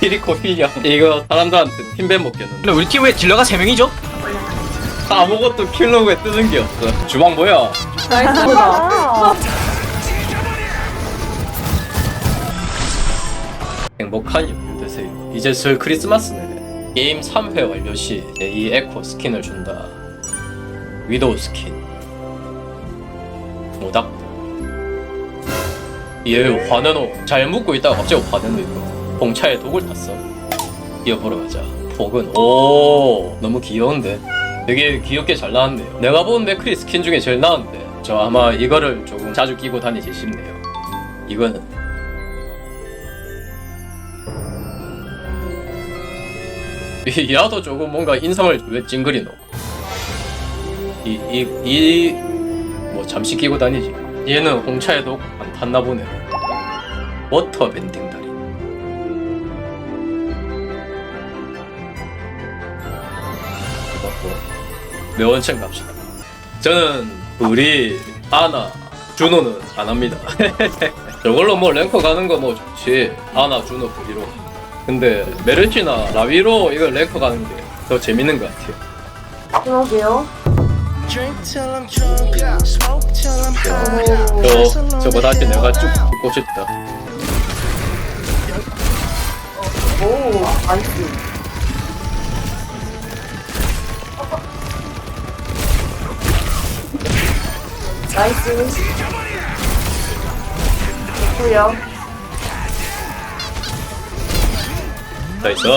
피리코 휘냐 이거 사람들한테 팀벤 먹겠는데. 근데 우리 팀 왜 딜러가 3명이죠? 아무것도 킬러그에 뜨는 게 없어. 주방 뭐야 나이스다. 행복한 연휴 되세요. 이제 슬 크리스마스네. 게임 3회 완료 시 이 에코 스킨을 준다. 위도우 스킨. 모닥 얘 화내노 잘 묻고 있다가 갑자기 화내노 이거 봉차에 독을 탔어. 이어보러 가자. 폭은 오 너무 귀여운데? 되게 귀엽게 잘 나왔네요. 내가 본 맥크리 스킨 중에 제일 나은데? 저 아마 이거를 조금 자주 끼고 다니지 싶네요. 이거는? 이- 야도 조금 뭔가 인상을 왜 찡그리노? 이 이 이 뭐 잠시 끼고 다니지. 얘는 홍차에도 안 탔나 보네. 워터 밴딩 다 매원층 갑시다. 저는 우리 아나 준호는 안 합니다. 저걸로 뭐 랭커 가는 거 뭐 좋지. 아나 준호 부기로. 근데 메르시나 라위로 이거 랭커 가는 게 더 재밌는 것 같아요. 그러게요. 저 저거 다시 내가 쭉 듣고 싶다. 오, 나이스. 나이스. 좋고요. 나이스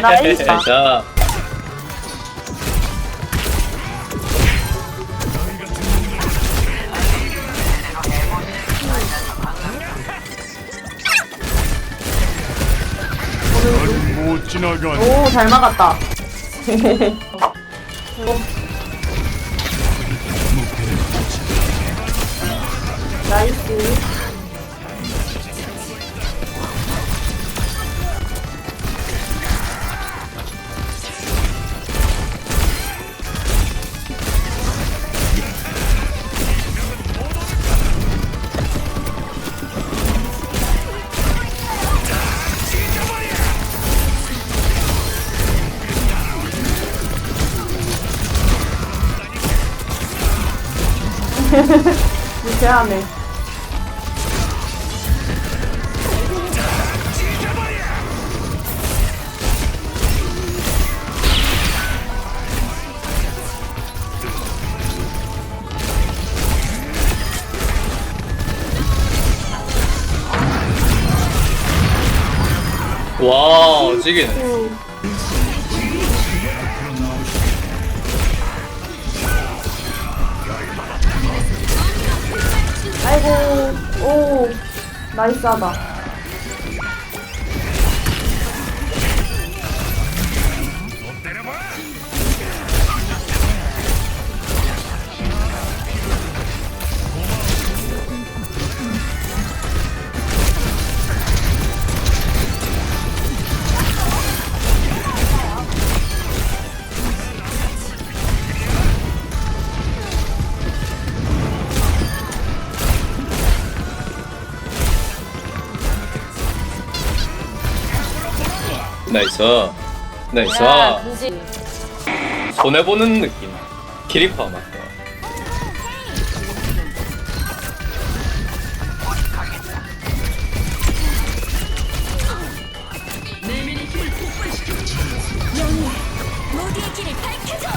나이스. 못 지나가네. 오, 잘 막았다. 나이스. 유쾌하네. 지기네. 아이고, 오, 나이스하다. 나이스. 나이스. 야, 무지. 손해보는 느낌. 키리파 맞다. 모두의 길을 밝혀줘!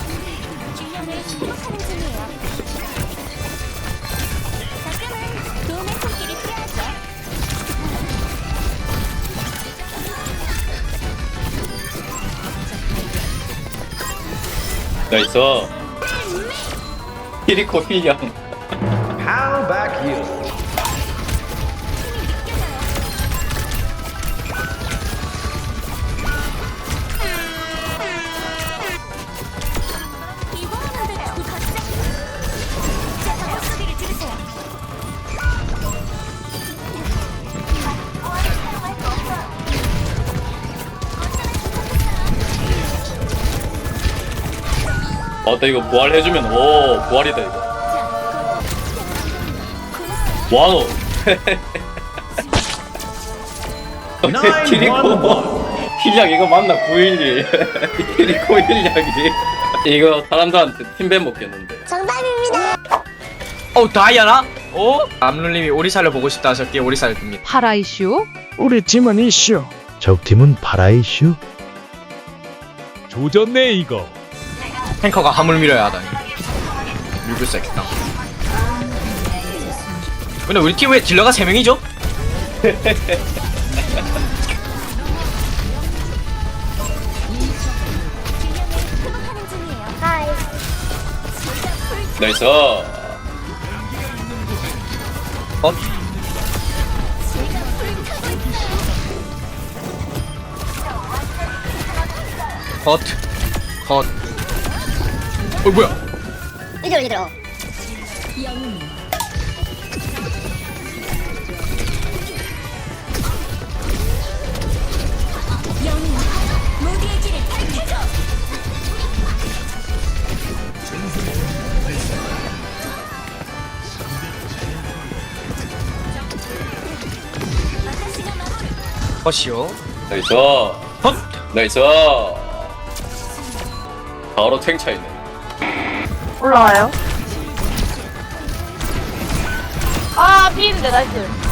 균형을 회복하는 중이에요. 나이스. 키리코 휘양. 맞다, 이거 부활해주면, 오, 부활이다, 이거. 와노. 키리코 힐량 이거 맞나 911 키리코 힐량이 이거 사람들한테 팀배 먹겠는데 어 다이아나? 어? 암룰님이 오리사를 보고 싶다 하셨기에 오리사를 듭니다 파라 이슈 우리 팀은 이슈. 적팀은 파라 이슈. 조졌네 이거. 탱커가 화물 밀어야 하다니 밀고 있어야겠다 근데 우리 팀 왜 딜러가 3명이죠? 회복하는 중이에요. 하이. 나이스 어? 컷 컷. 어 뭐야? 밝혀줘. 아가씨가 마법을 컷이요 나이스 컷! 나이스 바로 탱 차이네 올라와요. 아, 피인데, 나이스.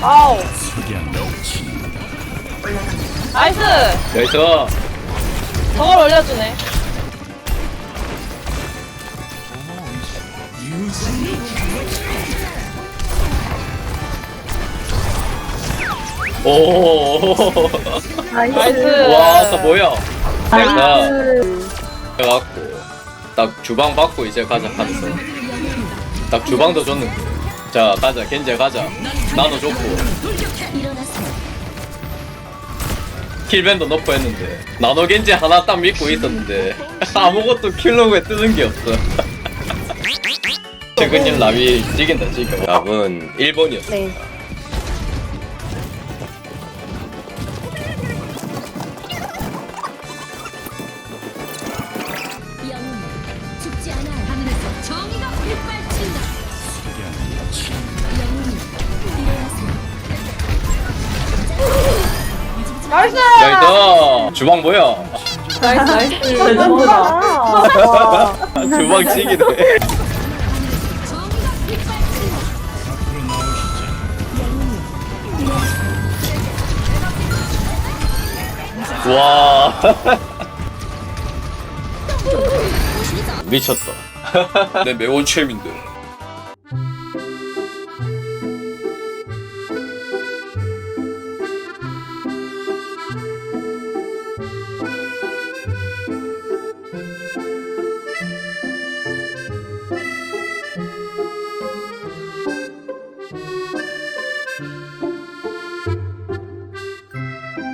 아우. 나이스! 나이스 저걸 올려주네. 오 나이스. 와, 저 뭐야? 내가 해갖고 딱 주방 받고 이제 가자 하면서 딱 주방도 줬는데 자 가자 겐제 가자. 줬고 일어나세요. 킬밴도 넣고 했는데. 나노 겐제 하나 딱 믿고 있었는데. 아무것도 킬로그에 뜨는 게 없어. 최근일 랍이 찍인다 지금. 랍은 1번이었어. 네. 영웅, 나이스! 나이스 주방 뭐야 나이스, 나이스. 와. 주방 찍이네 정의가 빛발친다. 와 미쳤다 내 매운 취임인데